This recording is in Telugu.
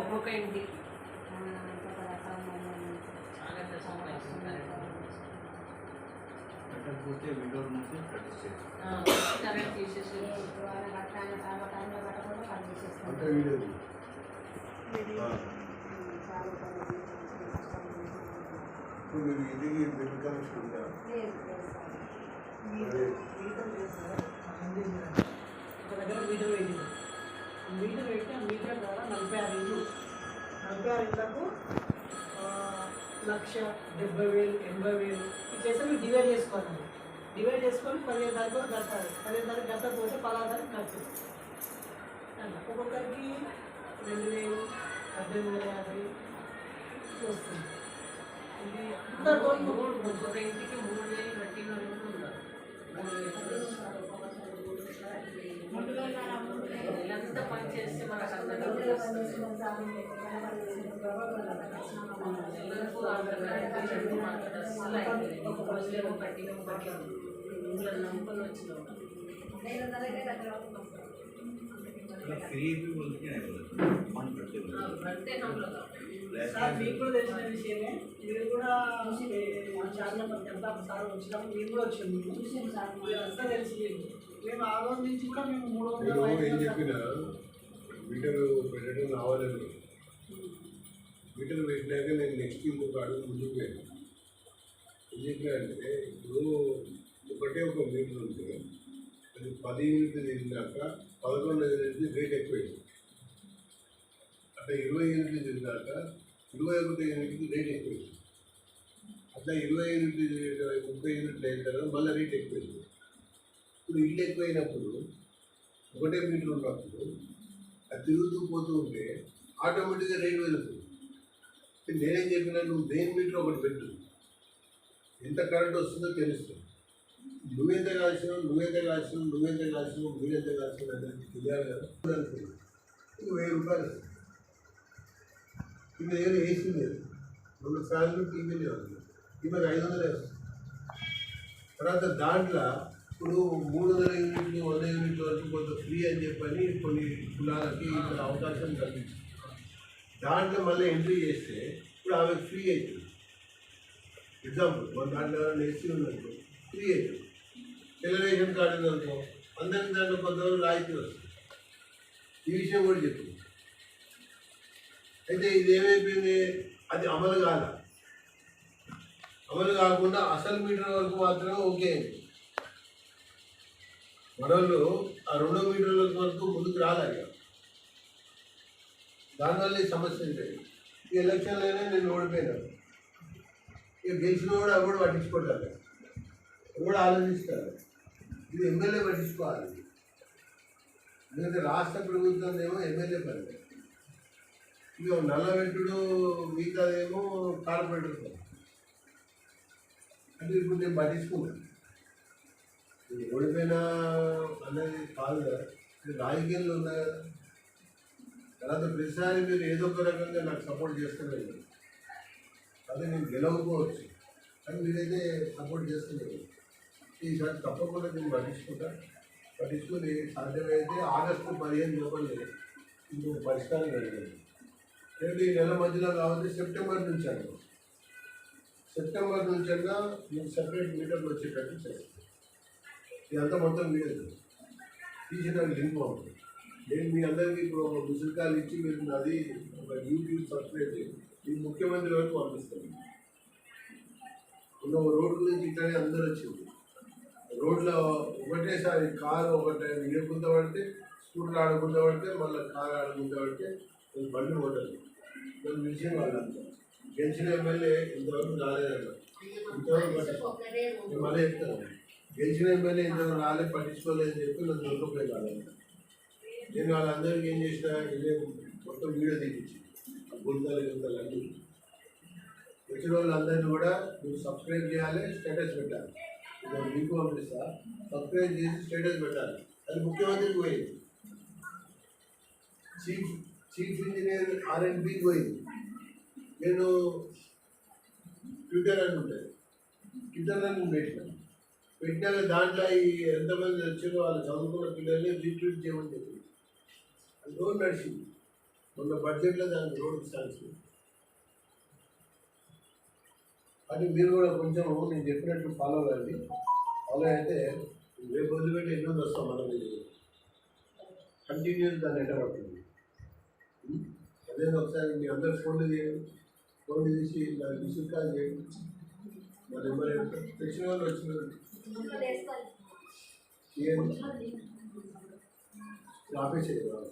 ఒక్కొక్క ఇంటి కట్టకపోతే విండో నుంచి కరెంట్ తీసేసి అంతే వీడియో. ఇప్పుడు మీరు ఇంటికి బిల్ కనెక్షన్ ఉందా? అదే. ఒక దగ్గర మీటర్ పెట్టింది. మీటర్ పెట్టి ఆ మీటర్ ద్వారా నలభై ఆరు ఇల్లు. నలభై ఆరు ఇళ్ళకు లక్ష డెబ్బై వేలు ఎనభై వేలు ఇట్లా మీరు డివైడ్ చేసుకోవాలి. డివైడ్ చేసుకొని పదిహేను తారీఖు కట్టాలి. పదిహేను తారీఖు కట్టకపోతే పదహారు తారీఖు కట్టాలి. ఒక్కొక్కరికి రెండు వేలు పద్దెనిమిది యాభై వస్తుంది ఇది మూడు ఒక్కొక్క ఇంటికి మూడు వేలు కట్టిన వాళ్ళు ఉన్నారు పని చేస్తే మనకు అందరికీ వస్తుంది పిల్లలకు మాకు ఒక రోజులేమో నమ్ముకొని వచ్చినాము फ्री भी बोलते हैं मन करते ఆ, కడితే హంలో సార్ మీకు కూడా తెలిసిన విషయమే మీరు కూడా ఏ, మా ఛానల్ మనకి ఎంత సార్ వచ్చినప్పుడు మేము కూడా వచ్చాము మీకు అంతా తెలిసి మేము ఆ రోజు నుంచి కూడా మేము మూడు వందల మీరు ఐదు ఏం వందల చెప్పినా మీటర్ పెట్టడం రావాలని మీటర్ పెట్టినాక నేను నెక్స్ట్ ఇంకొక అడుగు ముందుకు పోయాను ఏం చెప్పినా అంటే ఇప్పుడు ఒకటే ఒక మీటర్ ఉంటే అది పది యూనిట్లు తిరిగినాక పదకొండు యూనిట్లు రేట్ ఎక్కువైంది అట్లా ఇరవై యూనిట్లు తిరిగినాక ఇరవై ఒకటి ఎనిమిది రేట్ ఎక్కువైంది అట్లా ఇరవై ఎనిమిది ముప్పై యూనిట్లు అయిన తర్వాత మళ్ళీ రేట్ ఎక్కువైంది ఇప్పుడు ఇల్లు ఎక్కువైనప్పుడు ఒకటే మీటర్ ఉన్నప్పుడు అది తిరుగుతూ పోతూ ఉంటే ఆటోమేటిక్గా రేట్ వెళ్తుంది నేనేం చెప్పినా నువ్వు దేని మీటర్ ఒకటి పెట్టు. ఎంత కరెంట్ వస్తుందో తెలుస్తుంది నువ్వెంత కాల్సినావు నువ్వెంత కాల్సినావు నువ్వెంత కాల్సినావు మీరెంత కాల్సినావు అనేది తెలియాలి కదా. ఇది వెయ్యి రూపాయలు వస్తుంది. ఈమె దగ్గర ఏసీ లేదు రెండు ఫ్యాన్లు టీవీ లేదు ఈమెకు ఐదు వందలు వస్తుంది. తర్వాత దాంట్లో ఇప్పుడు మూడు వందల యూనిట్లు వంద యూనిట్ల వరకు కొంత ఫ్రీ అని చెప్పని కొన్ని కులాలకి ఇక్కడ అవకాశం కల్పించింది. దాంట్లో మళ్ళీ ఎంట్రీ చేస్తే ఇప్పుడు ఆమె ఫ్రీ అవుతుంది ఎగ్జాంపుల్ మన దాంట్లో ఎవరైనా ఎస్సీ ఉందనుకో ఫ్రీ అవుతుంది టెలివిజన్ కార్డు ఉందనుకో అందరికి దాంట్లో కొంతవరకు రాయితీ వస్తుంది ఈ విషయం కూడా చెప్పు అయితే ఇది ఏమైపోయింది? అది అమలు కాల. అమలు కాకుండా అసలు మీటర్ వరకు మాత్రమే ఓకే అయింది. మనోళ్ళు ఆ రెండో మీటర్ల వరకు ముందుకు రాలేదు ఇక. దానివల్ల ఈ సమస్య ఉంటాయి ఈ ఎలక్షన్లోనే నేను ఓడిపోయినాను ఇక గెలిచిన కూడా అవి కూడా పట్టించుకుంటారు కూడా ఆలోచిస్తారు? ఇది ఎమ్మెల్యే పట్టించుకోవాలి. ఎందుకంటే రాష్ట్ర ప్రభుత్వం ఏమో ఎమ్మెల్యే పని ఇక నల్లవెంటుడు మిగతాదేమో కార్పొరేటర్ పని అంటే ఇప్పుడు నేను పట్టించుకున్నాను ఇది ఓడిపోయినా అనేది కాదు కదా. ఇది రాజకీయాల్లో ఉన్నాయి కదా? తర్వాత ప్రతిసారి మీరు ఏదో ఒక రకంగా నాకు సపోర్ట్ చేస్తున్నారు. అదే నేను గెలవకపోవచ్చు. కానీ మీరైతే సపోర్ట్ చేస్తున్నారు. ఈసారి తప్పకుండా నేను పట్టించుకుంటా పట్టించుకుని సాధ్యమైతే ఆగస్టు పదిహేను లోపలే ఇంకో పరిష్కారం జరిగింది రేపు ఈ నెల మధ్యలో కావాలి సెప్టెంబర్ నుంచి అన్న సెప్టెంబర్ నుంచి అన్నా మీకు సపరేట్ మీటర్లు వచ్చేటట్టు చేస్తాను ఇదంతా మొత్తం లేదు తీసిన లింక్ ఉంటుంది నేను మీ అందరికీ ఇప్పుడు ఒక మిస్డ్ కాల్ ఇచ్చి మీరు అది ఒక యూట్యూబ్ సబ్స్క్రైబ్ చేయండి. ఇది ముఖ్యమంత్రి వరకు పంపిస్తాను ఉన్న రోడ్ నుంచి ఇట్లానే అందరూ వచ్చింది. రోడ్లో ఒకటేసారి కారు ఒకటే ఇడుకుంటూ పడితే స్కూటర్ ఆడుకుంటూ పడితే మళ్ళీ కారు ఆడుకుంటూ పడితే బండి కొట్టదు నేను విషయం వాళ్ళంతా గెలిచిన ఎమ్మెల్యే ఇంతవరకు రాలేదన్న ఇంతవరకు మళ్ళీ చెప్తాను గెలిచిన ఎమ్మెల్యే ఇంతవరకు రాలేదు పట్టించుకోలేదని చెప్పి నన్ను దొరకపోయి కాలేదు నేను వాళ్ళందరికీ ఏం చేసిన ఇదే మొత్తం వీడియో తీపించి గుంతలు గుంతలు అన్నీ. వచ్చిన వాళ్ళందరినీ కూడా మీరు సబ్స్క్రైబ్ చేయాలి స్టేటస్ పెట్టాలి. లింక్ పంపిస్తా. సబ్స్క్రైబ్ చేసి స్టేటస్ పెట్టాలి. అది ముఖ్యమంత్రికి పోయింది. చీఫ్ చీఫ్ ఇంజనీర్ ఆర్ఎండ్బి పోయింది. నేను ట్విట్టర్ అని ఉంటుంది ట్విట్టర్ అని పెట్టిన. పెట్టినాక దాంట్లో ఈ ఎంతమంది వచ్చారో వాళ్ళు చదువుకున్న పిల్లల్ని రీట్వీట్ చేయమని చెప్పి. అది రోడ్ నడిచింది మొన్న బడ్జెట్లో దానికి రోడ్ సాంక్షన్ అది మీరు కూడా కొంచెం నేను చెప్పినట్టు ఫాలో అవ్వండి ఫాలో అయితే రేపు వదిలిపెట్టి ఎన్నో వస్తాం మనం కంటిన్యూస్ దాన్ని ఎట్ట పడుతుంది ఉం? అదే ఒకసారి మీ అందరు ఫోన్లు చేయండి ఫోన్ చేసి నాకు మిస్డ్ కాల్ చేయండి. నా నెంబర్ తెచ్చిన వాళ్ళు వచ్చిన వాళ్ళు. చేయండి ఆఫీస్ చేయాలి